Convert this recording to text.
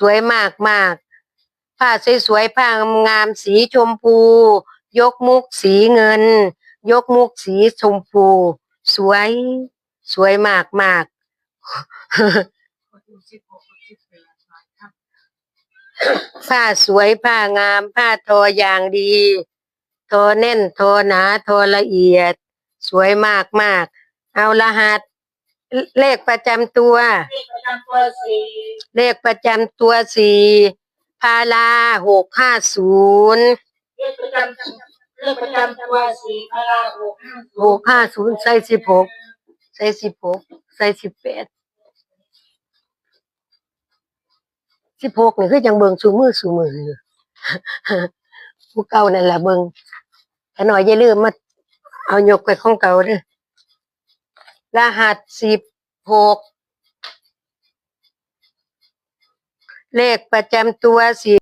สวยมากมากผ้าสวยๆผ้างามสีชมพู ยกมุกสีเงิน ยกมุกสีชมพู สวย สวยมากมากผ้าสวยผ้างาม ผ้าทออย่างดี ทอแน่นทอหนาทอละเอียด สวยมากมากเอารหัสเลขประจำตัว เลขประจำตัวสี่ เลขประจำตัวสี่พาราหกห้าศูนย์เลขประจำเลขประจำตัวสี่พาราหกห้าหกห้าศูนย์ใส่สิบหกใส่สิบหกใส่สิบแปดสิบหกนี่คือจังเบิงสูมือสูมืออยู่ผู้เก่านั่นแหละเบิงถ้าหน่อยอย่าลืมมาเอายกไปของเก่าเด้อรหัสสิบหก เลขประจำตัวสี่